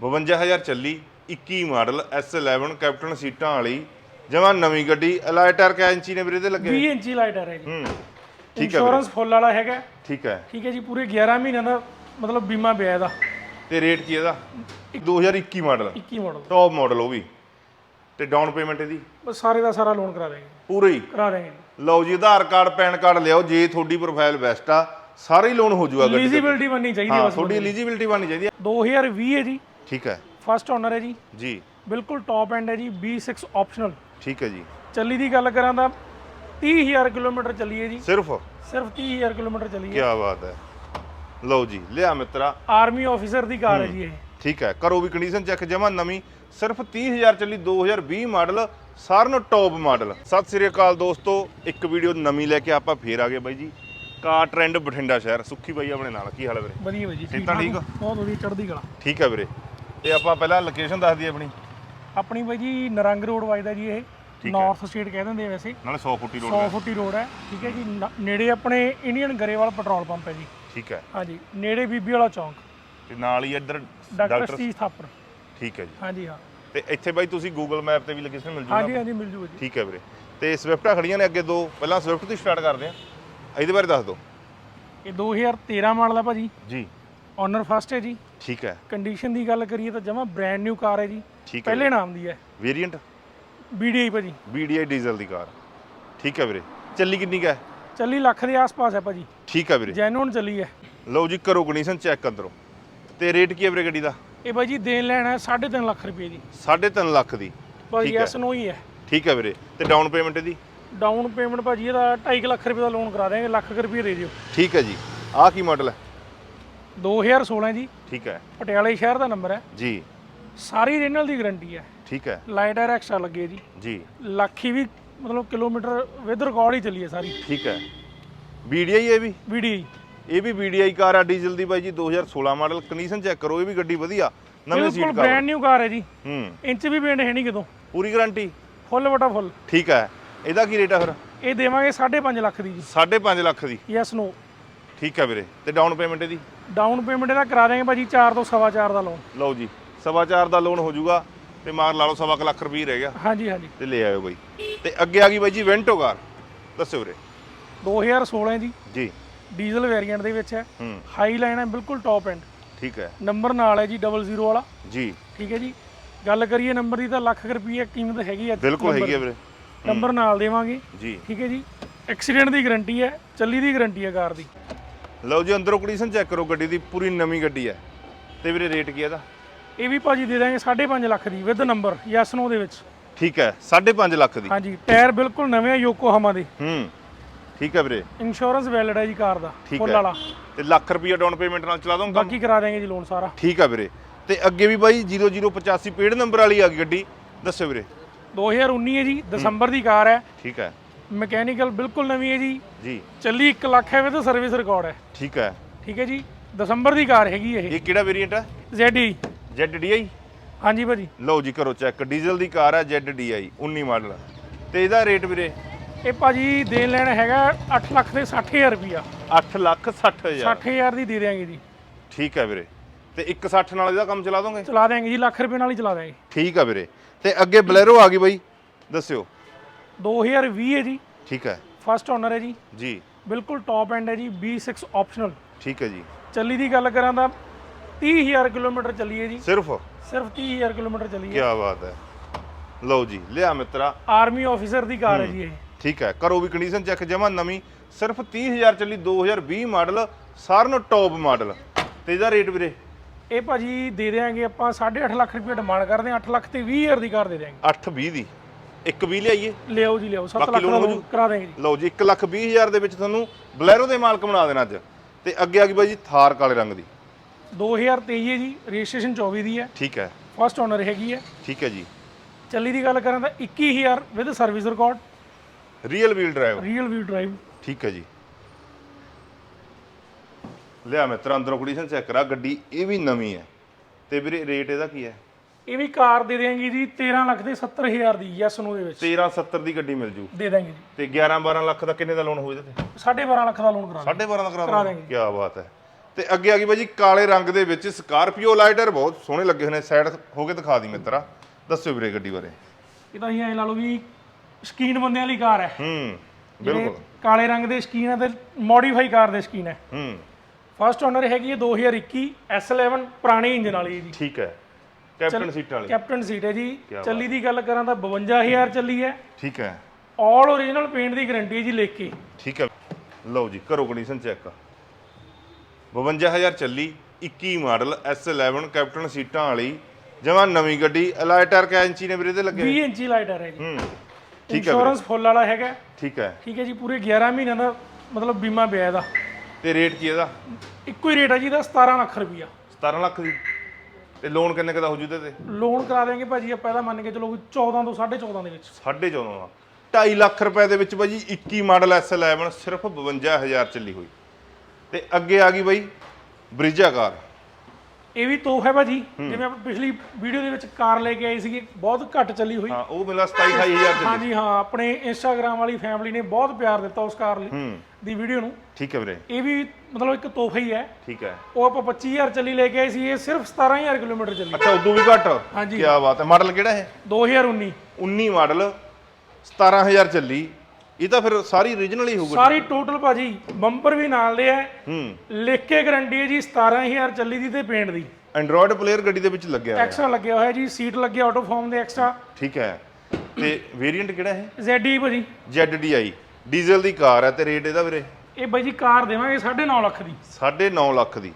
52000 ਚੱਲੀ 21 model S11 captain ਸੀਟਾਂ ਵਾਲੀ ਜਮਾ ਨਵੀਂ ਗੱਡੀ ਅਲਾਈ ਟਾਇਰ ਕੈ ਇੰਚੀ ਨੇ ਵੀਰੇ ਇਹਦੇ ਲੱਗੇ? 20 ਇੰਚੀ ਲਾਈਟਰ ਹੈ ਜੀ ਹੂੰ ਠੀਕ ਹੈ ਇੰਸ਼ੋਰੈਂਸ ਫੁੱਲ ਵਾਲਾ ਹੈਗਾ। ਠੀਕ ਹੈ। ਠੀਕ ਹੈ ਜੀ ਪੂਰੇ 11 ਮਹੀਨਿਆਂ ਦਾ ਮਤਲਬ ਬੀਮਾ ਪਿਆ ਇਹਦਾ। ਤੇ ਰੇਟ ਕੀ ਇਹਦਾ? 2021 ਮਾਡਲ। 21 ਮਾਡਲ। ਟੌਪ ਮਾਡਲ ਉਹ ਵੀ। ਤੇ ਡਾਊਨ ਪੇਮੈਂਟ ਇਹਦੀ? ਬਸ ਸਾਰੇ ਦਾ ਸਾਰਾ ਲੋਨ ਕਰਾ ਦੇਂਗੇ ਪੂਰੀ ਹੀ? ਕਰਾ ਦੇਂਗੇ ਲਓ ਜੀ ਆਧਾਰ ਕਾਰਡ ਪੈਨ ਕਾਰਡ ਲਿਆਓ ਜੇ ਤੁਹਾਡੀ ਪ੍ਰੋਫਾਈਲ ਬੈਸਟ ਆ ਸਾਰੇ ਲੋਨ ਹੋ ਜੂਗਾ ਗੱਡੀ ਤੇ। ਐਲੀਜੀਬਿਲਟੀ ਬਣਨੀ ਚਾਹੀਦੀ ਹਾਂ ਬਸ ਤੁਹਾਡੀ ਐਲੀਜੀਬਿਲਟੀ ਬਣਨੀ ਚਾਹੀਦੀ ਹੈ। 2020 ਹੈ ਜੀ। ਠੀਕ ਹੈ। ਫਸਟ ਓਨਰ ਹੈ ਜੀ। ਜੀ। ਬਿਲਕੁਲ ਟੌਪ ਐਂਡ ਹੈ ਜੀ। B6 ਆਪਸ਼ਨਲ ਠੀਕ ਹੈ ਜੀ। ਚੱਲੀ ਦੀ ਗੱਲ ਕਰਾਂ ਤਾਂ 30000 ਕਿਲੋਮੀਟਰ ਚੱਲੀ ਹੈ ਜੀ। ਸਿਰਫ? ਸਿਰਫ 30000 ਕਿਲੋਮੀਟਰ ਚੱਲੀ ਕੀ ਹੈ ਬਾਤ ਹੈ। ਲਓ ਜੀ ਲਿਆ ਮਿੱਤਰਾ। ਆਰਮੀ ਆਫੀਸਰ ਦੀ ਕਾਰ ਹੈ ਜੀ ਇਹ। ਠੀਕ ਹੈ। ਕਰੋ ਵੀ ਕੰਡੀਸ਼ਨ ਚੈੱਕ ਜਮਾ ਨਵੀਂ। ਸਿਰਫ 30000 ਚੱਲੀ 2020 ਮਾਡਲ ਸਾਰਿਆਂ ਨੂੰ ਟੌਪ ਮਾਡਲ ਸਤਿ ਸ੍ਰੀ ਅਕਾਲ ਦੋਸਤੋ ਇੱਕ ਵੀਡੀਓ ਨਵੀਂ ਲੈ ਕੇ ਆਪਾਂ ਫੇਰ ਆ ਗਏ ਬਾਈ ਜੀ। ਕਾਰ ਟ੍ਰੈਂਡ ਬਠਿੰਡਾ ਸ਼ਹਿਰ। ਸੁੱਖੀ ਬਾਈ ਆਪਣੇ ਨਾਲ ਕੀ ਹਾਲ ਹੈ ਵੀਰੇ? ਵਧੀਆ ਬਾਈ ਜੀ ਠੀਕ ਆ? ਬਹੁਤ ਵਧੀਆ ਚੜ੍ਹਦੀ ਕਲਾ। ਠੀਕ ਹੈ ਵੀਰੇ। ਤੇ ਆਪਾਂ ਪਹਿਲਾਂ ਲੋਕੇਸ਼ਨ ਦੱਸ ਦਈਏ ਆਪਣੀ। ਆਪਣੀ ਬਾਈ ਜੀ ਨਰੰਗ ਰੋਡ ਵੱਜਦਾ ਜੀ ਇਹ। ਨਾਰਥ ਸਟੇਟ ਕਹਿ ਦਿੰਦੇ ਆ ਵੈਸੇ। ਨਾਲੇ 100 ਫੁੱਟੀ ਰੋਡ 100 ਫੁੱਟੀ ਰੋਡ ਹੈ। ਠੀਕ ਹੈ ਜੀ। ਨ- ਨੇੜੇ ਆਪਣੇ ਇੰਡੀਅਨ ਗਰੇਵਾਲ ਪੈਟਰੋਲ ਪੰਪ ਹੈ ਜੀ। ਠੀਕ ਹੈ। ਹਾਂਜੀ। ਨੇੜੇ ਬੀਬੀ ਵਾਲਾ ਚੌਂਕ। ਤੇ ਨਾਲ ਹੀ ਇੱਧਰ ਡਾਕਟਰ ਡਾਕਟਰ ਥਾਪਰ ਠੀਕ ਹੈ ਜੀ। ਹਾਂਜੀ ਹਾਂ। ਤੇ ਇੱਥੇ ਬਾਈ ਤੁਸੀਂ ਗੂਗਲ ਮੈਪ ਤੇ ਵੀ ਲੋਕੇਸ਼ਨ ਮਿਲ ਜੂਗਾ ਹਾਂਜੀ ਹਾਂਜੀ ਮਿਲ ਜੂਗਾ ਜੀ। ਠੀਕ ਹੈ ਵੀਰੇ। ਤੇ ਸਵਿਫਟਾਂ ਖੜੀਆਂ ਨੇ ਅੱਗੇ ਦੋ। ਪਹਿਲਾਂ ਸਵਿਫਟ ਤੋਂ ਸਟਾਰਟ ਕਰਦੇ ਆ ਇਹਦੇ ਬਾਰੇ ਦੱਸ ਦਿਓ। ਇਹ 2013 ਮਾਡਲ ਹੈ ਭਾਜੀ। ਜੀ। ਓਨਰ ਫਸਟ ਹੈ ਜੀ। ਠੀਕ ਹੈ। ਕੰਡੀਸ਼ਨ ਦੀ ਗੱਲ ਕਰੀਏ ਤਾਂ ਜਮਾ ਬ੍ਰੈਂਡ ਨਿਊ ਕਾਰ ਹੈ ਜੀ। ਠੀਕ ਹੈ ਪਹਿਲੇ ਨਾਮ ਦੀ ਹੈ। ਵੇਰੀਐਂਟ BDI ਭਾਜੀ। BDI ਡੀਜ਼ਲ ਦੀ ਕਾਰ ਠੀਕ ਹੈ ਵੀਰੇ। ਚੱਲੀ ਕਿੰਨੀ ਕਾ ਹੈ? ਚੱਲੀ ਲੱਖ ਦੇ ਆਸ-ਪਾਸ ਹੈ ਭਾਜੀ। ਠੀਕ ਹੈ ਵੀਰੇ। ਜੈਨੂਨ ਚੱਲੀ ਹੈ। ਲਓ ਜੀ ਕਰੋ ਕੰਡੀਸ਼ਨ ਚੈੱਕ ਕਰੋ ਤੇ ਰੇਟ ਕੀ ਹੈ ਵੀਰੇ ਗੱਡੀ ਦਾ? ਇਹ ਭਾਈ ਜੀ ਦੇਣ ਲੈਣਾ ਹੈ 3.5 ਲੱਖ ਰੁਪਏ ਦੀ 3.5 ਲੱਖ ਦੀ। ਭਾਜੀ। ਐਸ ਨੋ ਹੀ ਹੈ। ਠੀਕ ਹੈ ਵੀਰੇ। ਤੇ ਡਾਊਨ ਪੇਮੈਂਟ ਇਹਦੀ? ਡਾਊਨ ਪੇਮੈਂਟ ਭਾਜੀ ਇਹਦਾ 2.5 ਲੱਖ ਰੁਪਏ ਦਾ ਲੋਨ ਕਰਾ ਦੇਂਗੇ ਲੱਖ ਰੁਪਏ ਦੇ ਦਿਓ। ਠੀਕ ਹੈ ਜੀ। ਆਹ ਕੀ ਮਾਡਲ ਹੈ? 2016 ਜੀ। ਠੀਕ ਹੈ। ਪਟਿਆਲੇ ਸ਼ਹਿਰ ਦਾ ਨੰਬਰ ਹੈ। ਜੀ। ਸਾਰੀ ਰੀਨਲ ਦੀ ਗਾਰੰਟੀ ਹੈ। ਠੀਕ ਹੈ। ਲਾਈਟ ਐਰ ਐਕਸਟਰਾ ਲੱਗੇ ਜੀ। ਜੀ। ਲੱਖ ਵੀ ਮਤਲਬ ਕਿਲੋਮੀਟਰ ਵਿਦ ਰਿਕਾਰਡ ਹੀ ਚੱਲੀ ਹੈ ਸਾਰੀ। ਠੀਕ ਹੈ। BDI ਇਹ ਵੀ? ਵੀਡੀਆਈ। ਇਹ ਵੀ BDI ਕਾਰ ਆ ਡੀਜ਼ਲ ਦੀ ਬਾਈ ਜੀ 2016 ਮਾਡਲ। ਕੰਡੀਸ਼ਨ ਚੈੱਕ ਕਰੋ ਇਹ ਵੀ ਗੱਡੀ ਵਧੀਆ। ਨਵੀਂ ਬਿਲਕੁਲ seat brand cover new car ਹੈ ਜੀ। ਹੂੰ। ਇੰਚ ਵੀ ਪੇਂਟ ਹੈ ਨਹੀਂ ਕਿਤੋਂ। ਪੂਰੀ ਗਾਰੰਟੀ ਫੁੱਲ ਵਟਾ ਫੁੱਲ। ਠੀਕ ਹੈ। ਇਹਦਾ ਕੀ ਰੇਟ ਆ ਫਿਰ? ਇਹ ਦੇਵਾਂਗੇ 5.5 ਲੱਖ ਦੀ ਜੀ। 5.5 ਲੱਖ ਦੀ। Yes no. ਠੀਕ ਹੈ ਵੀਰੇ। ਤੇ ਡਾਊਨ ਪੇਮੈਂਟ ਇਹਦੀ? ਡਾਊਨ ਪੇਮੈਂਟ ਇਹਦਾ ਕਰਾ ਦੇਂਗੇ ਭਾਜੀ 4 ਤੋਂ ਸਵਾ ਚਾਰ ਦਾ ਲੋਨ ਲਓ ਜੀ ਸਵਾ ਦਾ ਲੋਨ ਹੋ ਜਾਊਗਾ ਤੇ ਮਾਰ ਲਾ ਲਓ ਸਵਾ ਕੁ ਲੱਖ ਰੁਪਏ ਰਹਿ ਗਿਆ। ਹਾਂਜੀ ਹਾਂਜੀ। ਤੇ ਲੈ ਆਇਓ ਬਾਈ। ਤੇ ਅੱਗੇ ਆ ਗਈ ਬਾਈ ਜੀ ਵੈਂਟੋ ਕਾਰ ਦੱਸਿਓ ਵੀਰੇ। 2016 ਜੀ ਜੀ। ਡੀਜ਼ਲ ਵੇਰੀਐਂਟ ਦੇ ਵਿੱਚ ਹੈ। ਹੂੰ। ਹਾਈ ਲਾਈਨ ਹੈ ਬਿਲਕੁਲ ਟੌਪ ਐਂਡ ਠੀਕ ਹੈ। ਨੰਬਰ ਨਾਲ ਹੈ ਜੀ 00 ਵਾਲਾ। ਜੀ। ਠੀਕ ਹੈ ਜੀ। ਗੱਲ ਕਰੀਏ ਨੰਬਰ ਦੀ ਤਾਂ ਲੱਖ ਰੁਪਈਆ ਕੀਮਤ ਹੈਗੀ ਹੈ। ਬਿਲਕੁਲ ਹੈਗੀ ਹੈ ਵੀਰੇ। ਨੰਬਰ ਨਾਲ ਦੇਵਾਂਗੇ। ਜੀ। ਠੀਕ ਹੈ ਜੀ। ਐਕਸੀਡੈਂਟ ਦੀ ਗਾਰੰਟੀ ਹੈ ਚੱਲੀ ਦੀ ਗਾਰੰਟੀ ਹੈ ਕਾਰ ਦੀ। ਲਓ ਜੀ ਅੰਦਰੋਂ ਕੰਡੀਸ਼ਨ ਚੈੱਕ ਕਰੋ ਗੱਡੀ ਦੀ ਪੂਰੀ ਨਵੀਂ ਗੱਡੀ ਹੈ। ਤੇ ਵੀਰੇ ਰੇਟ ਕੀ ਹੈ ਇਹਦਾ? ਇਹ ਵੀ ਭਾਜੀ ਦੇ ਦਾਂਗੇ 5.5 ਲੱਖ ਦੀ ਵਿਦ ਨੰਬਰ ਯੈਸ ਨੋ ਦੇ ਵਿੱਚ। ਠੀਕ ਹੈ 5.5 ਲੱਖ ਦੀ। ਹਾਂਜੀ ਟਾਇਰ ਬਿਲਕੁਲ ਨਵੇਂ ਆ ਯੋਕੋਹਾਮਾ ਦੇ। ਹੂੰ ਠੀਕ ਹੈ ਵੀਰੇ। ਇੰਸ਼ੋਰੈਂਸ ਵੈਲਿਡ ਹੈ ਜੀ ਕਾਰ ਦਾ ਫੁੱਲ ਵਾਲਾ। ਤੇ ਲੱਖ ਰੁਪਏ ਡਾਊਨ ਪੇਮੈਂਟ ਨਾਲ ਚਲਾ ਦੋਗੇ ਬਾਕੀ ਕਰਾ ਦੇਂਗੇ ਜੀ ਲੋਨ ਸਾਰਾ। ਠੀਕ ਹੈ ਵੀਰੇ। ਤੇ ਅੱਗੇ ਵੀ ਬਾਈ 0085 ਪੇਡ ਨੰਬਰ ਵਾਲੀ ਆ ਗਈ ਗੱਡੀ। ਦੱਸਿਓ ਵੀਰੇ। 2019 ਹੈ ਜੀ ਦਸੰਬਰ ਦੀ ਕਾਰ ਹੈ। ਠੀਕ ਹੈ। ਮਕੈਨੀਕਲ ਬਿਲਕੁਲ ਨਵੀਂ ਹੈ ਜੀ। ਜੀ। ਚੱਲੀ 1 ਲੱਖ ਹੈ ਵਿਦ ਸਰਵਿਸ ਰਿਕਾਰਡ ਹੈ। ਠੀਕ ਹੈ। ਠੀਕ ਹੈ ਜੀ। ਦਸੰਬਰ ਦੀ ਕਾਰ ਹੈਗੀ ਇਹ। ਇਹ ਕਿਹੜਾ ਵੇਰੀਐਂਟ ਹੈ ZD ZDI ਹਾਂਜੀ ਭਾਜੀ। ਲਓ ਜੀ ਕਰੋ ਚੈੱਕ ਡੀਜ਼ਲ ਦੀ ਕਾਰ ਹੈ ZDI 19 ਮਾਡਲ ਤੇ ਇਹਦਾ ਰੇਟ ਵੀਰੇ? ਇਹ ਭਾਜੀ ਦੇਣ ਲੈਣਾ ਹੈਗਾ 8 ਲੱਖ ਦੇ 60000 ਰੁਪਿਆ 8 ਲੱਖ 60000 60000 ਦੀ ਦੇ ਦਿਆਂਗੇ ਜੀ। ਠੀਕ ਹੈ ਵੀਰੇ। ਤੇ 160 ਨਾਲ ਇਹਦਾ ਕੰਮ ਚਲਾ ਦੋਗੇ? ਚਲਾ ਦਿਆਂਗੇ ਜੀ ਲੱਖ ਰੁਪਏ ਨਾਲ ਹੀ ਚਲਾ ਦਿਆਂਗੇ। ਠੀਕ ਹੈ ਵੀਰੇ। ਤੇ ਅੱਗੇ ਬਲੈਰੋ ਆ ਗਈ ਬਾਈ। ਦੱਸਿਓ। 2020 ਹੈ ਜੀ। ਠੀਕ ਹੈ। ਫਸਟ ਓਨਰ ਹੈ ਜੀ। ਜੀ। ਬਿਲਕੁਲ ਟੌਪ ਐਂਡ ਹੈ ਜੀ B6 ਆਪਸ਼ਨਲ ਠੀਕ ਹੈ ਜੀ। ਚੱਲੀ ਦੀ ਗੱਲ ਕਰਾਂ ਤਾਂ 30000 ਕਿਲੋਮੀਟਰ ਚੱਲੀ ਹੈ ਜੀ। ਸਿਰਫ? ਸਿਰਫ 30000 ਕਿਲੋਮੀਟਰ ਚੱਲੀ ਕੀ ਹੈ ਬਾਤ ਹੈ। ਲਓ ਜੀ ਲਿਆ ਮਿੱਤਰਾ। ਆਰਮੀ ਆਫੀਸਰ ਦੀ ਕਾਰ ਹੈ ਜੀ ਇਹ। ਠੀਕ ਹੈ। ਕਰੋ ਵੀ ਕੰਡੀਸ਼ਨ ਚੈੱਕ ਜਮਾ ਨਵੀਂ। ਸਿਰਫ 30000 ਚੱਲੀ 2020 ਮਾਡਲ ਸਾਰਿਆਂ ਨੂੰ ਟੌਪ ਮਾਡਲ ਤੇ ਇਹਦਾ ਰੇਟ ਵੀਰੇ? ਇਹ ਭਾਜੀ ਦੇ ਦਿਆਂਗੇ ਆਪਾਂ 8.5 ਲੱਖ ਰੁਪਏ ਡਿਮਾਂਡ ਕਰਦੇ ਹਾਂ। 8 ਲੱਖ ਤੇ 20000 ਦੀ ਕਾਰ ਦੇ ਦਿਆਂਗੇ। 820 ਦੀ। ਇੱਕ 20 ਲਿਆਈਏ? ਲਿਆਓ ਜੀ ਲਿਆਓ। 7 ਬਾਕੀ ਲੱਖ ਦਾ loan ਹੋ loan ਜੂ? ਕਰਾ ਦੇਂਗੇ ਜੀ। ਲਓ ਜੀ 1 ਲੱਖ 20 ਹਜ਼ਾਰ ਦੇ ਵਿੱਚ ਤੁਹਾਨੂੰ ਬਲੈਰੋ ਦੇ ਮਾਲਕ ਬਣਾ ਦੇਣਾ ਅੱਜ। ਤੇ ਅੱਗੇ ਆ ਗਈ ਬਾਈ ਜੀ ਥਾਰ ਕਾਲੇ ਰੰਗ ਦੀ। 2023 ਹੈ ਜੀ ਰਜਿਸਟ੍ਰੇਸ਼ਨ 24 ਦੀ ਹੈ। ਠੀਕ ਹੈ। ਫਸਟ ਓਨਰ ਹੈਗੀ ਹੈ। ਠੀਕ ਹੈ ਜੀ। ਚੱਲੀ ਦੀ ਗੱਲ ਕਰਾਂ ਤਾਂ 21000 with service record real wheel drive real wheel drive ਠੀਕ ਹੈ ਜੀ। ਲਿਆ ਮਿੱਤਰ ਅੰਦਰੋਂ ਕੰਡੀਸ਼ਨ ਚੈੱਕ ਕਰਾ ਗੱਡੀ ਇਹ ਵੀ ਨਵੀਂ ਹੈ। ਤੇ ਵੀਰੇ ਰੇਟ ਇਹਦਾ ਕੀ ਹੈ? ਇਹ ਵੀ ਕਾਰ ਦੇ ਦੇਂਗੇ ਜੀ 13 ਲੱਖ ਦੇ 70000 ਦੀ ਯੈਸ ਨੋ ਦੇ ਵਿੱਚ। 13 70 ਦੀ ਗੱਡੀ ਮਿਲ ਜੂ। ਦੇ ਦਾਂਗੇ ਜੀ। ਤੇ 11 12 ਲੱਖ ਦਾ ਕਿੰਨੇ ਦਾ ਲੋਨ ਹੋ ਇਹਦੇ ਤੇ? 12.5 ਲੱਖ ਦਾ ਲੋਨ ਕਰਾ ਦਾਂਗੇ 12.5 ਦਾ ਕਰਾ ਦਾਂਗੇ। ਕੀ ਬਾਤ ਹੈ। ਤੇ ਅੱਗੇ ਆ ਗਈ ਬਾਈ ਜੀ ਕਾਲੇ ਰੰਗ ਦੇ ਵਿੱਚ ਸਕਾਰਪੀਓ ਲਾਈਟਰ ਬਹੁਤ ਸੋਹਣੇ ਲੱਗੇ ਹੋਏ ਨੇ। ਸਾਈਡ ਹੋ ਕੇ ਦਿਖਾ ਦੀ ਮਿੱਤਰਾ। ਦੱਸਿਓ ਵੀਰੇ ਗੱਡੀ ਬਾਰੇ। ਇਹ ਤਾਂ ਅਸੀਂ ਐ ਲਾ ਲਓ ਵੀ ਸ਼ਕੀਨ ਬੰਦਿਆਂ ਵਾਲੀ ਕਾਰ ਹੈ। ਹੂੰ ਬਿਲਕੁਲ। ਕਾਲੇ ਰੰਗ ਦੇ ਸ਼ਕੀਨ ਹੈ ਤੇ ਮੋਡੀਫਾਈ ਕਾਰ ਦੇ ਸ਼ਕੀਨ ਹੈ। ਹੂੰ। ਫਸਟ ਓਨਰ ਹੈਗੀ ਹੈ 2021 S11 ਪੁਰਾਣੇ ਇੰਜਨ ਵਾਲੀ ਜੀ। ਠੀਕ ਹੈ। ਕੈਪਟਨ ਸੀਟ ਵਾਲੀ। ਕੈਪਟਨ ਸੀਟ ਹੈ ਜੀ। ਚੱਲੀ ਦੀ ਗੱਲ ਕਰਾਂ ਤਾਂ 52000 ਚੱਲੀ ਹੈ। ਠੀਕ ਹੈ। ਆਲ ਓਰੀਜਨਲ ਪੇਂਟ ਦੀ ਗਾਰੰਟੀ ਹੈ ਜੀ ਲਿਖ ਕੇ। ਠੀਕ ਹੈ। ਲਓ ਜੀ ਕਰੋ ਕੰਡੀਸ਼ਨ ਚੈੱਕ 52000 ਚੱਲੀ 21 ਮਾਡਲ S11 ਕੈਪਟਨ ਸੀਟਾਂ ਵਾਲੀ ਜਮਾ ਨਵੀਂ ਗੱਡੀ ਅਲਾਈ ਟਾਇਰ ਕੈ ਇੰਚੀ ਨੇ ਵੀਰੇ ਤੇ ਲੱਗੇ? 20 ਇੰਚੀ ਲਾਈਟਰ ਹੈ ਜੀ। ਹੂੰ ਠੀਕ ਹੈ ਇੰਸ਼ੋਰੈਂਸ ਫੁੱਲ ਵਾਲਾ ਹੈਗਾ। ਠੀਕ ਹੈ। ਠੀਕ ਹੈ ਜੀ ਪੂਰੇ 11 ਮਹੀਨਿਆਂ ਦਾ ਮਤਲਬ ਬੀਮਾ ਪਿਆ ਇਹਦਾ। ਤੇ ਰੇਟ ਕੀ ਇਹਦਾ? ਇੱਕੋ ਹੀ ਰੇਟ ਹੈ ਜੀ ਦਾ 17 ਲੱਖ ਰੁਪਈਆ। 17 ਲੱਖ ਦੀ ਤੇ ਲੋਨ ਕਿੰਨੇ ਕੁ ਦਾ ਹੋ ਜੂ ਇਹਦੇ ਤੇ? ਲੋਨ ਕਰਾ ਦੇਾਂਗੇ ਭਾਜੀ ਆਪਾਂ ਇਹਦਾ ਮੰਨ ਕੇ ਚਲੋ ਵੀ 14 ਤੋਂ 14.5 ਦੇ ਵਿੱਚ। 14.5 ਦਾ। 2.5 ਲੱਖ ਰੁਪਏ ਦੇ ਵਿੱਚ ਬਾਈ ਜੀ 21 ਮਾਡਲ S11 ਸਿਰਫ 52000 ਚੱਲੀ ਹੋਈ। ਤੇ ਅੱਗੇ ਆ ਗਈ ਬਾਈ ਬ੍ਰਿਜਾ ਕਾਰ ਇਹ ਵੀ ਤੋਹਫ ਹੈ ਭਾਜੀ। ਜਿਵੇਂ ਆਪਾਂ ਪਿਛਲੀ ਵੀਡੀਓ ਦੇ ਵਿੱਚ ਕਾਰ ਲੈ ਕੇ ਆਏ ਸੀਗੇ ਬਹੁਤ ਘੱਟ ਚੱਲੀ ਹੋਈ। ਹਾਂ ਉਹ ਮਿਲਾ 27 28000 ਚੱਲੀ। ਹਾਂਜੀ ਹਾਂ ਆਪਣੇ ਇੰਸਟਾਗ੍ਰam ਵਾਲੀ ਫੈਮਿਲੀ ਨੇ ਬਹੁਤ ਪਿਆਰ ਦਿੱਤਾ ਉਸ ਕਾਰ ਲਈ ਦੀ ਵੀਡੀਓ ਨੂੰ। ਠੀਕ ਹੈ ਵੀਰੇ। ਇਹ ਵੀ ਮਤਲਬ ਇੱਕ ਤੋਹਫਾ ਹੀ ਹੈ। ਠੀਕ ਹੈ। ਉਹ ਆਪਾਂ 25000 ਚੱਲੀ ਲੈ ਕੇ ਆਏ ਸੀ ਇਹ ਸਿਰਫ 17000 ਕਿਲੋਮੀਟਰ ਚੱਲੀ। ਅੱਛਾ ਉਦੋਂ ਵੀ ਘੱਟ? ਹਾਂਜੀ। ਕੀ ਬਾਤ ਹੈ। ਮਾਡਲ ਕਿਹੜਾ ਹੈ 2019 19 ਮਾਡਲ 17000 ਚੱਲੀ। ਇਹ ਤਾਂ ਫਿਰ ਸਾਰੀ ਓਰੀਜਨਲ ਹੀ ਹੋਊਗਾ। ਸਾਰੀ ਟੋਟਲ ਭਾਜੀ ਬੰਪਰ ਵੀ ਨਾਲ ਦੇ ਹੈ। ਹੂੰ। ਲਿਖ ਕੇ ਗਾਰੰਟੀ ਹੈ ਜੀ 17000 ਚੱਲੀ ਦੀ ਤੇ ਪੇਂਟ ਦੀ। ਐਂਡਰੋਇਡ ਪਲੇਅਰ ਗੱਡੀ ਦੇ ਵਿੱਚ ਲੱਗਿਆ ਹੋਇਆ। ਐਕਸਟਰਾ ਲੱਗਿਆ ਹੋਇਆ ਜੀ ਸੀਟ ਲੱਗੇ ਆਟੋ ਫਾਰਮ ਦੇ ਐਕਸਟਰਾ ਠੀਕ ਹੈ। ਤੇ ਵੇਰੀਐਂਟ ਕਿਹੜਾ ਹੈ ZE ਭਾਜੀ। ZDI ਡੀਜ਼ਲ ਦੀ ਕਾਰ ਹੈ ਤੇ ਰੇਟ ਇਹਦਾ ਵੀਰੇ? ਇਹ ਬਾਈ ਜੀ ਕਾਰ ਦੇਵਾਂਗੇ 9.5 ਲੱਖ ਦੀ। 9.5 ਲੱਖ ਦੀ।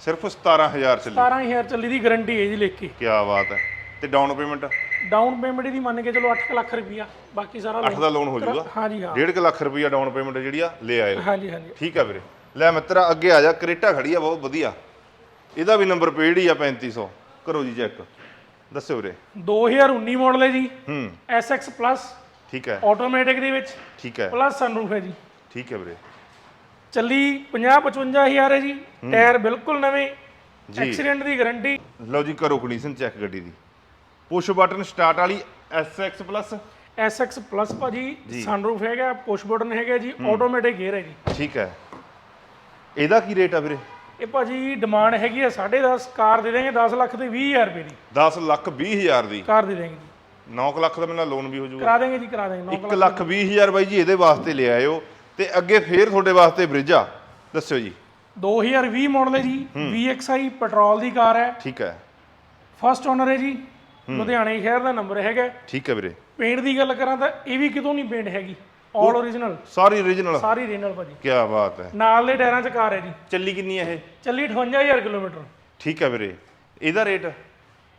ਸਿਰਫ 17000 ਚੱਲੀ। 17000 ਚੱਲੀ ਦੀ ਗਾਰੰਟੀ ਹੈ ਜੀ ਲਿਖ ਕੇ। ਕੀ ਬਾਤ ਹੈ। ਤੇ ਡਾਊਨ ਪੇਮੈਂਟ ਡਾਊਨ ਪੇਮੈਂਟ ਦੀ ਮੰਨ ਕੇ ਚਲੋ 8 ਲੱਖ ਰੁਪਈਆ ਬਾਕੀ ਸਾਰਾ 8 ਦਾ ਲੋਨ ਹੋ ਜਾਊਗਾ। ਹਾਂਜੀ ਹਾਂ। 1.5 ਲੱਖ ਰੁਪਈਆ ਡਾਊਨ ਪੇਮੈਂਟ ਜਿਹੜੀ ਆ ਲੈ ਆਇਓ। ਹਾਂਜੀ ਹਾਂਜੀ। ਠੀਕ ਆ ਵੀਰੇ। ਲੈ ਮਿੱਤਰਾ ਅੱਗੇ ਆ ਜਾ ਕਰੇਟਾ ਖੜੀ ਆ ਬਹੁਤ ਵਧੀਆ। ਇਹਦਾ ਵੀ ਨੰਬਰ ਪੇਡ ਹੀ ਆ 3500 ਕਰੋ ਜੀ ਚੈੱਕ ਦੱਸਿਓ ਵੀਰੇ। 2019 ਮਾਡਲ ਹੈ ਜੀ। ਹੂੰ। SX ਪਲੱਸ ਠੀਕ ਹੈ। ਆਟੋਮੈਟਿਕ ਦੇ ਵਿੱਚ। ਠੀਕ ਹੈ। ਪਲੱਸ ਸਨਰੂਫ ਹੈ ਜੀ। ਠੀਕ ਹੈ ਵੀਰੇ। ਚੱਲੀ 50 55000 ਹੈ ਜੀ। ਟਾਇਰ ਬਿਲਕੁਲ ਨਵੇਂ। ਜੀ। ਐਕਸੀਡੈਂਟ ਦੀ ਗਾਰੰਟੀ ਲਓ ਜੀ ਕਰੋ ਕੰਡੀਸ਼ਨ ਚੈੱਕ ਗੱਡੀ ਦੀ। ਪੁਸ਼ ਬਟਨ ਸਟਾਰਟ ਵਾਲੀ SX ਪਲੱਸ SX ਪਲੱਸ ਭਾਜੀ ਸਨਰੂਫ ਹੈਗਾ ਪੁਸ਼ ਬਟਨ ਹੈਗਾ ਜੀ ਆਟੋਮੈਟਿਕ ਗੇਅਰ ਹੈ ਜੀ। ਠੀਕ ਹੈ। ਇਹਦਾ ਕੀ ਰੇਟ ਆ ਵੀਰੇ? ਇਹ ਭਾਜੀ ਡਿਮਾਂਡ ਹੈਗੀ ਆ 10.5 ਕਾਰ ਦੇ ਦੇਂਗੇ 10 ਲੱਖ ਤੇ 20000 ਰੁਪਏ ਦੀ। 10 ਲੱਖ 20 ਹਜ਼ਾਰ ਦੀ। ਕਾਰ ਦੇ ਦੇਂਗੇ ਜੀ। 9 ਲੱਖ ਦਾ ਮੈਨੂੰ ਲੋਨ ਵੀ ਹੋ ਜਾਊਗਾ। ਕਰਾ ਦੇਂਗੇ ਜੀ ਕਰਾ ਦੇਂਗੇ 9 1 ਲੱਖ 20 ਹਜ਼ਾਰ ਬਾਈ ਜੀ ਇਹਦੇ ਵਾਸਤੇ ਲੈ ਆਇਓ। ਤੇ ਅੱਗੇ ਫੇਰ ਤੁਹਾਡੇ ਵਾਸਤੇ ਬ੍ਰਿਜਾ ਦੱਸਿਓ ਜੀ। 2020 ਮਾਡਲ ਹੈ ਜੀ VXI ਪੈਟਰੋਲ ਦੀ ਕਾਰ ਹੈ। ਠੀਕ ਹੈ। ਫਸਟ ਓਨਰ ਹੈ ਜੀ। ਲੁਧਿਆਣੇ ਸ਼ਹਿਰ ਦਾ ਨੰਬਰ ਹੈਗਾ। ਠੀਕ ਹੈ ਵੀਰੇ। ਪੇਂਟ ਦੀ ਗੱਲ ਕਰਾਂ ਤਾਂ ਇਹ ਵੀ ਕਿਤੋਂ ਨਹੀਂ ਪੇਂਟ ਹੈਗੀ। ਆਲ ਓਰੀਜਨਲ ਸਾਰੀ ਓਰੀਜਨਲ ਸਾਰੀ ਰੀਨਲ ਭਾਜੀ। ਕੀ ਬਾਤ ਹੈ। ਨਾਲ ਦੇ ਟਾਇਰਾਂ 'ਚ ਕਾਰ ਹੈ ਜੀ। ਚੱਲੀ ਕਿੰਨੀ ਹੈ ਇਹ? ਚੱਲੀ 58000 ਕਿਲੋਮੀਟਰ। ਠੀਕ ਹੈ ਵੀਰੇ। ਇਹਦਾ ਰੇਟ?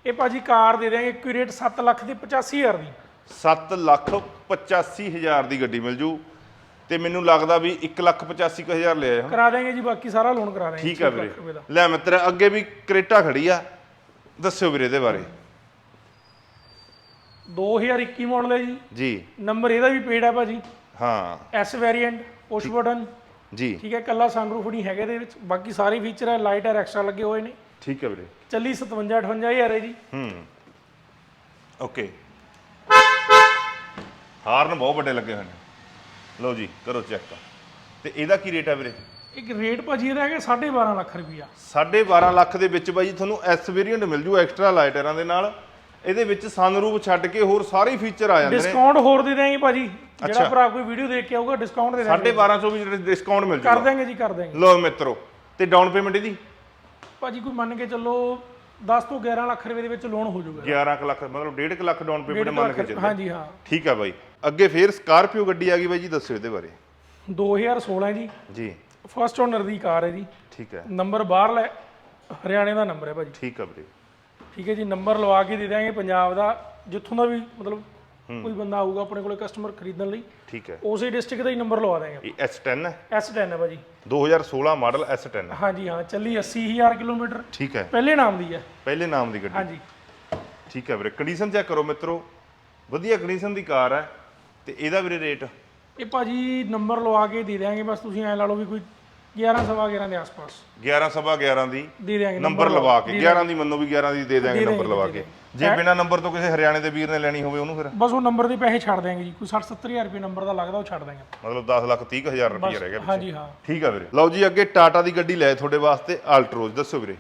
ਇਹ ਭਾਜੀ ਕਾਰ ਦੇ ਦੇਂਗੇ ਇੱਕੋ ਰੇਟ 7 ਲੱਖ ਦੀ 85000 ਦੀ। 7 ਲੱਖ 85 ਹਜ਼ਾਰ ਦੀ ਗੱਡੀ ਮਿਲ ਜੂ। ਤੇ ਮੈਨੂੰ ਲੱਗਦਾ ਵੀ 1 ਲੱਖ 85 ਕੁ ਹਜ਼ਾਰ ਲਿਆ ਕਰਾ ਦੇਂਗੇ ਜੀ ਬਾਕੀ ਸਾਰਾ ਲੋਨ ਕਰਾ ਦੇਂਗੇ ਠੀਕ ਹੈ ਵੀਰੇ। ਲੈ ਮਿੱਤਰ ਅੱਗੇ ਵੀ ਕਰੇਟਾ ਖੜੀ ਆ। ਦੱਸਿਓ ਵੀਰੇ ਇਹਦੇ ਬਾਰੇ। 2021 ਮਾਡਲ ਹੈ ਜੀ। ਜੀ। ਨੰਬਰ ਇਹਦਾ ਵੀ ਪੇਡ ਹੈ ਭਾਜੀ। ਹਾਂ। ਐਸ ਵੇਰੀਐਂਟ ਪੁਸ਼ ਬਟਨ ਜੀ। ਠੀਕ ਹੈ ਕੱਲਾ ਸਨਰੂਫ ਨਹੀਂ ਹੈਗੇ ਇਹਦੇ ਵਿੱਚ। ਬਾਕੀ ਸਾਰੇ ਫੀਚਰ ਹੈ ਲਾਈਟ ਹੈ ਐਕਸਟਰਾ ਲੱਗੇ ਹੋਏ ਨੇ। ਠੀਕ ਹੈ ਵੀਰੇ। ਚੱਲੀ 57 58000 ਹੈ ਜੀ। ਹੂੰ। ਓਕੇ ਹਾਰਨ ਬਹੁਤ ਵੱਡੇ ਲੱਗੇ ਹੋਏ ਨੇ। ਲਓ ਜੀ ਕਰੋ ਚੈੱਕ ਤੇ ਇਹਦਾ ਕੀ ਰੇਟ ਹੈ ਵੀਰੇ? ਇੱਕ ਰੇਟ ਭਾਜੀ ਇਹਦਾ ਹੈਗਾ 12.5 ਲੱਖ ਰੁਪਈਆ 12.5 ਲੱਖ ਦੇ ਵਿੱਚ ਬਾਈ ਤੁਹਾਨੂੰ ਐਸ ਵੇਰੀਐਂਟ ਮਿਲ ਜੂ ਐਕਸਟਰਾ ਲਾਈਟਰਾਂ ਦੇ ਨਾਲ। ਇਹਦੇ ਵਿੱਚ ਸਨਰੂਫ ਛੱਡ ਕੇ ਹੋਰ ਸਾਰੇ ਫੀਚਰ ਆ ਜਾਂਦੇ ਨੇ। ਡਿਸਕਾਊਂਟ ਹੋਰ ਦੇ ਦੇਂਗੇ ਭਾਜੀ। ਜਿਹੜਾ ਭਰਾ ਕੋਈ ਵੀਡੀਓ ਦੇਖ ਕੇ ਆਊਗਾ ਡਿਸਕਾਊਂਟ ਦੇ ਦਾਂਗੇ 12.5 ਚੋਂ ਵੀ ਡਿਸਕਾਊਂਟ ਮਿਲ ਕਰ ਜੂਗਾ। ਦੇਂਗੇ ਜੀ ਕਰ ਦੇਂਗੇ ਲਓ ਮਿੱਤਰੋ ਤੇ ਡਾਊਨ ਪੇਮੈਂਟ ਇਹਦੀ? ਭਾਜੀ ਕੋਈ ਮੰਨ ਕੇ ਚੱਲੋ 10 ਤੋਂ 11 ਲੱਖ ਰੁਪਏ ਦੇ ਵਿੱਚ ਲੋਨ ਹੋ ਜਾਊਗਾ। 11 ਕੁ ਲੱਖ ਮਤਲਬ 1.5 ਲੱਖ ਡਾਊਨ ਪੇਮੈਂਟ ਮੰਨ ਕੇ ਚੱਲੋ ਹਾਂਜੀ ਹਾਂ। ਠੀਕ ਆ ਬਾਈ। ਅੱਗੇ ਫੇਰ ਸਕਾਰਪੀਓ ਗੱਡੀ ਆ ਗਈ ਬਾਈ ਜੀ ਦੱਸਿਓ ਇਹਦੇ ਬਾਰੇ। 2016 ਜੀ। ਜੀ। ਫਸਟ ਓਨਰ ਦੀ ਕਾਰ ਹੈ ਜੀ। ਠੀਕ ਹੈ। ਨੰਬਰ ਬਾਹਰ ਲੈ ਹਰਿਆਣੇ ਦਾ ਨੰਬਰ ਹੈ ਭਾਜੀ। ਠੀਕ ਆ ਵੀਰੇ। ਠੀਕ ਹੈ ਜੀ ਨੰਬਰ ਲਵਾ ਕੇ ਦੇ ਦਿਆਂਗੇ ਪੰਜਾਬ ਦਾ ਜਿੱਥੋਂ ਦਾ ਵੀ ਮਤਲਬ ਕੋਈ ਬੰਦਾ ਆਊਗਾ ਆਪਣੇ ਕੋਲੇ ਕਸਟਮਰ ਖਰੀਦਣ ਲਈ ਠੀਕ ਹੈ। ਉਸੇ ਡਿਸਟ੍ਰਿਕਟ ਦਾ ਹੀ ਨੰਬਰ ਲਵਾ ਦਾਂਗੇ ਇਹ S10 ਹੈ? S10 ਹੈ ਭਾਜੀ। 2016 ਮਾਡਲ S10 ਹੈ। ਹਾਂਜੀ ਹਾਂ ਚੱਲੀ 80000 ਕਿਲੋਮੀਟਰ। ਠੀਕ ਹੈ। ਪਹਿਲੇ ਨਾਮ ਦੀ ਹੈ। ਪਹਿਲੇ ਨਾਮ ਦੀ ਗੱਡੀ। ਹਾਂਜੀ। ਠੀਕ ਹੈ ਵੀਰੇ ਕੰਡੀਸ਼ਨ ਚੈੱਕ ਕਰੋ ਮਿੱਤਰੋ। ਵਧੀਆ ਕੰਡੀਸ਼ਨ ਦੀ ਕਾਰ ਹੈ ਤੇ ਇਹਦਾ ਵੀਰੇ ਰੇਟ ਇਹ ਭਾਜੀ ਨੰਬਰ ਲਵਾ ਕੇ ਦੇ ਦਿਆਂਗੇ ਬਸ ਤੁਸੀਂ ਐ ਲਾ ਲਓ ਵੀ ਕੋਈ 11 ਸਵਾ 11 ਦੇ ਆਸ-ਪਾਸ। 11 ਸਵਾ 11 ਦੀ ਦੇ ਦਿਆਂਗੇ ਨੰਬਰ ਲਵਾ ਕੇ 11 ਦੀ ਮੰਨੋ ਵੀ 11 ਦੀ ਦੇ ਦਾਂਗੇ ਦੇ ਨੰਬਰ ਦਿਆਂਗੇ, ਲਵਾ ਦੇ ਕੇ। ਜੇ ਬਿਨਾ ਨੰਬਰ ਤੋਂ ਕਿਸੇ ਹਰਿਆਣੇ ਦੇ ਵੀਰ ਨੇ ਲੈਣੀ ਹੋਵੇ ਉਹਨੂੰ ਫਿਰ। ਬਸ ਉਹ ਨੰਬਰ ਦੇ ਪੈਸੇ ਛੱਡ ਦਿਆਂਗੇ ਜੀ ਕੋਈ 60 70000 ਰੁਪਏ ਨੰਬਰ ਦਾ ਲੱਗਦਾ ਉਹ ਛੱਡ ਦਿਆਂਗੇ। ਮਤਲਬ 10 ਲੱਖ 30 ਹਜ਼ਾਰ ਰੁਪਏ ਰਹਿ ਗਿਆ ਪਿੱਛੇ। ਹਾਂਜੀ ਹਾਂ। ਠੀਕ ਆ ਵੀਰੇ। ਲਓ ਜੀ ਅੱਗੇ ਟਾਟਾ ਦੀ ਗੱਡੀ ਲੈ ਤੁਹਾਡੇ ਵਾਸਤੇ ਆਲਟਰੋਜ਼ ਦੱਸੋ ਵੀਰੇ।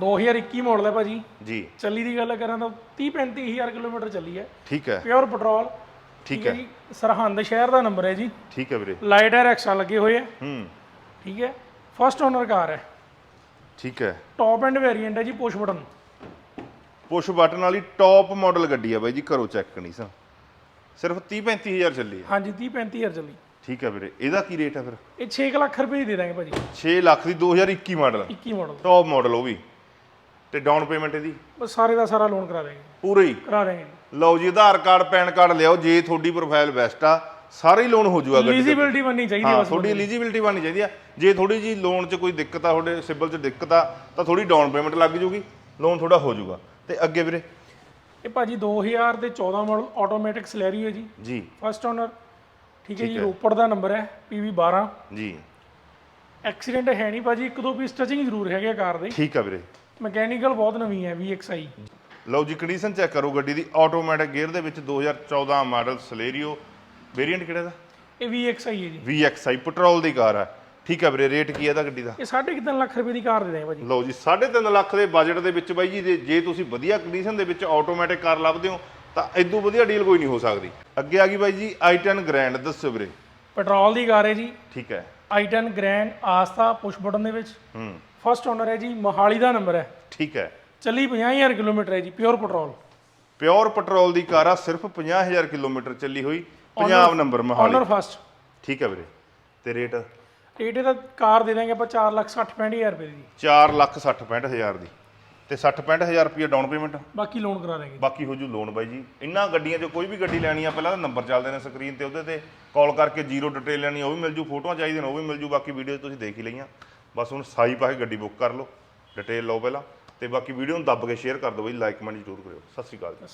2021 ਮਾਡਲ ਹੈ ਭਾਜੀ। ਜੀ। ਚੱਲੀ ਦੀ ਗੱਲ ਕਰਾਂ ਤਾਂ 30 35000 ਕਿਲੋਮੀਟਰ ਚੱਲੀ ਹੈ। ਠੀਕ ਹੈ। ਪਿਓਰ ਪੈਟਰੋਲ ਠੀਕ ਹੈ। ਜੀ ਸਰਹੰਦ ਸ਼ਹਿਰ ਦਾ ਨੰਬਰ ਹੈ ਜੀ। ਠੀਕ ਹੈ ਵੀਰੇ। ਲਾਈਟ ਐਰ ਐਕਸਟਰਾ ਲੱਗੇ ਹੋਏ ਹੂੰ। ਠੀਕ ਹੈ? ਫਸਟ ਓਨਰ ਕਾਰ ਹੈ। ਠੀਕ ਹੈ। ਟੌਪ ਐਂਡ ਵੇਰੀਐਂਟ ਹੈ ਜੀ ਪੁਸ਼ ਬਟਨ ਪੁਸ਼ ਬਟਨ ਵਾਲੀ ਟੌਪ ਮਾਡਲ ਗੱਡੀ ਆ ਬਾਈ ਜੀ ਕਰੋ ਚੈੱਕ ਕੰਡੀਸ਼ਨ ਸਿਰਫ 30 35000 ਚੱਲੀ ਹੈ। ਹਾਂਜੀ 30 35000 ਚੱਲੀ। ਠੀਕ ਹੈ ਵੀਰੇ ਇਹਦਾ ਕੀ ਰੇਟ ਹੈ ਫਿਰ? ਇਹ 6 ਲੱਖ ਰੁਪਏ ਦੀ ਦੇ ਦਾਂਗੇ ਭਾਜੀ। 6 ਲੱਖ ਦੀ 2021 ਮਾਡਲ 21 ਮਾਡਲ ਟੌਪ ਮਾਡਲ ਉਹ ਵੀ। ਤੇ ਡਾਊਨ ਪੇਮੈਂਟ ਇਹਦੀ? ਬਸ ਸਾਰੇ ਦਾ ਸਾਰਾ ਲੋਨ ਕਰਾ ਦੇਂਗੇ। ਪੂਰੇ ਹੀ? ਕਰਾ ਦੇਂਗੇ। ਲਓ ਜੀ ਆਧਾਰ ਕਾਰਡ ਪੈਨ ਕਾਰਡ ਲਿਆਓ ਜੇ ਤੁਹਾਡੀ ਪ੍ਰੋਫਾਈਲ ਬੈਸਟ ਆ ਸਾਰੇ ਲੋਨ ਹੋ ਜੂਗਾ ਗੱਡੀ ਤੇ। ਐਲੀਜੀਬਿਲਟੀ ਬਣਨੀ ਚਾਹੀਦੀ ਹੈ ਹਾਂ ਬਸ ਤੁਹਾਡੀ ਐਲੀਜੀਬਿਲਟੀ ਬਣਨੀ ਚਾਹੀਦੀ ਆ। ਜੇ ਥੋੜੀ ਜੀ ਲੋਨ 'ਚ ਕੋਈ ਦਿੱਕਤ ਆ ਤੁਹਾਡੇ ਸਿਬਲ 'ਚ ਦਿੱਕਤ ਆ ਤਾਂ ਥੋੜੀ ਡਾਊਨ ਪੇਮੈਂਟ ਲੱਗ ਜੂਗੀ। ਲੋਨ ਥੋੜਾ ਹੋ ਜੂਗਾ। ਤੇ ਅੱਗੇ ਵੀਰੇ? ਇਹ ਭਾਜੀ 2000 ਦੇ 14 ਮਾਡਲ ਆਟੋਮੈਟਿਕ ਸਲੈਰੀਓ ਹੈ ਜੀ। ਜੀ। ਫਸਟ ਓਨਰ ਠੀਕ ਹੈ ਜੀ ਰੋਪੜ ਦਾ ਨੰਬਰ ਹੈ PV 12 ਜੀ। ਐਕਸੀਡੈਂਟ ਹੈ ਨਹੀਂ ਭਾਜੀ ਇੱਕ ਦੋ ਪੀਸ ਟਚਿੰਗ ਜ਼ਰੂਰ ਹੈਗੇ ਆ ਕਾਰ ਦੇ। ਠੀਕ ਆ ਵੀਰੇ। ਮਕੈਨੀਕਲ ਬਹੁਤ ਨਵੀਂ ਹੈ VXI ਲਓ ਜੀ ਕੰਡੀਸ਼ਨ ਚੈੱਕ ਕਰੋ ਗੱਡੀ ਦੀ। ਆਟੋਮੈਟਿਕ ਗੇਅਰ ਦੇ ਵਿੱਚ 2014 ਮਾਡਲ ਸਲੇਰੀਓ। ਵੇਰੀਐਂਟ ਕਿਹੜਾ ਦਾ ਇਹ VXI ਹੈ ਜੀ। VXI ਪੈਟਰੋਲ ਦੀ ਕਾਰ ਆ ਠੀਕ ਆ ਵੀਰੇ ਰੇਟ ਕੀ ਹੈ ਇਹਦਾ ਗੱਡੀ ਦਾ? ਇਹ 3.5 ਲੱਖ ਰੁਪਏ ਦੀ ਕਾਰ ਦੇ ਦਾਂਗੇ ਭਾਜੀ। ਲਓ ਜੀ 3.5 ਲੱਖ ਦੇ ਬਜਟ ਦੇ ਵਿੱਚ ਬਾਈ ਜੀ ਜੇ- ਤੁਸੀਂ ਵਧੀਆ ਕੰਡੀਸ਼ਨ ਦੇ ਵਿੱਚ ਆਟੋਮੈਟਿਕ ਕਾਰ ਲੱਭਦੇ ਹੋ ਤਾਂ ਇਦੋਂ ਵਧੀਆ ਡੀਲ ਕੋਈ ਨਹੀਂ ਹੋ ਸਕਦੀ। ਅੱਗੇ ਆ ਗਈ ਬਾਈ ਜੀ i10 ਗ੍ਰੈਂਡ ਦੱਸੋ ਵੀਰੇ। ਪੈਟਰੋਲ ਦੀ ਕਾਰ ਹੈ ਜੀ। ਠੀਕ ਹੈ। i10 ਗ੍ਰੈਂਡ ਆਸਤਾ ਪੁਸ਼ ਬਟਨ ਦੇ ਵਿੱਚ। ਹੂੰ। ਫਸਟ ਓਨਰ ਹੈ ਜੀ ਮੋਹਾਲੀ ਦਾ ਨੰਬਰ ਹੈ। ਠੀਕ ਹੈ। ਚੱਲੀ 50000 ਕਿਲੋਮੀਟਰ ਹੈ ਜੀ ਪਿਓਰ ਪੈਟਰੋਲ ਪਿਓਰ ਪੈਟਰੋਲ ਦੀ ਕਾਰ ਆ ਸਿਰਫ 50000 ਕਿਲੋਮੀਟਰ ਚੱਲੀ ਹੋਈ। Punjab number Mohali. Owner first ਠੀਕ ਹੈ ਵੀਰੇ। ਤੇ ਰੇਟ ਰੇਟ ਇਹਦਾ ਕਾਰ ਦੇ ਦਾਂਗੇ ਆਪਾਂ 4 ਲੱਖ 60 65000 ਰੁਪਏ ਦੀ। 4 ਲੱਖ 60 65000 ਦੀ। ਤੇ 60 65000 ਰੁਪਏ ਡਾਊਨ ਪੇਮੈਂਟ ਬਾਕੀ ਲੋਨ ਕਰਾ ਦਾਂਗੇ ਬਾਕੀ ਹੋ ਜੂ ਲੋਨ ਬਾਈ ਜੀ। ਇਹਨਾਂ ਗੱਡੀਆਂ 'ਚੋਂ ਕੋਈ ਵੀ ਗੱਡੀ ਲੈਣੀ ਆ ਪਹਿਲਾਂ ਤਾਂ ਨੰਬਰ ਚੱਲਦੇ ਨੇ ਸਕਰੀਨ ਤੇ ਉਹਦੇ ਤੇ ਕਾਲ ਕਰਕੇ ਜ਼ੀਰੋ ਡਿਟੇਲ ਲੈਣੀ ਉਹ ਵੀ ਮਿਲ ਜੂ ਫੋਟੋਆਂ ਚਾਹੀਦੀਆਂ ਨੇ ਉਹ ਵੀ ਮਿਲ ਜੂ ਬਾਕੀ ਵੀਡੀਓ ਤੁਸੀਂ ਦੇਖ ਹੀ ਲਈਆਂ। ਬਸ ਹੁਣ ਸਾਈ ਪਾ ਕੇ ਗੱਡੀ ਬੁੱਕ ਕਰ ਲਓ। ਡਿਟੇਲ ਲਓ ਪਹਿਲਾਂ। ਤੇ ਬਾਕੀ ਵੀਡੀਓ ਨੂੰ ਦੱਬ ਕੇ ਸ਼ੇਅਰ ਕਰ ਦਿਓ ਬਾਈ ਲਾਈਕ ਕਮੈਂਟ ਜ਼ਰੂਰ ਕਰਿਓ। ਸਤਿ ਸ਼੍ਰੀ ਅਕਾਲ ਜੀ।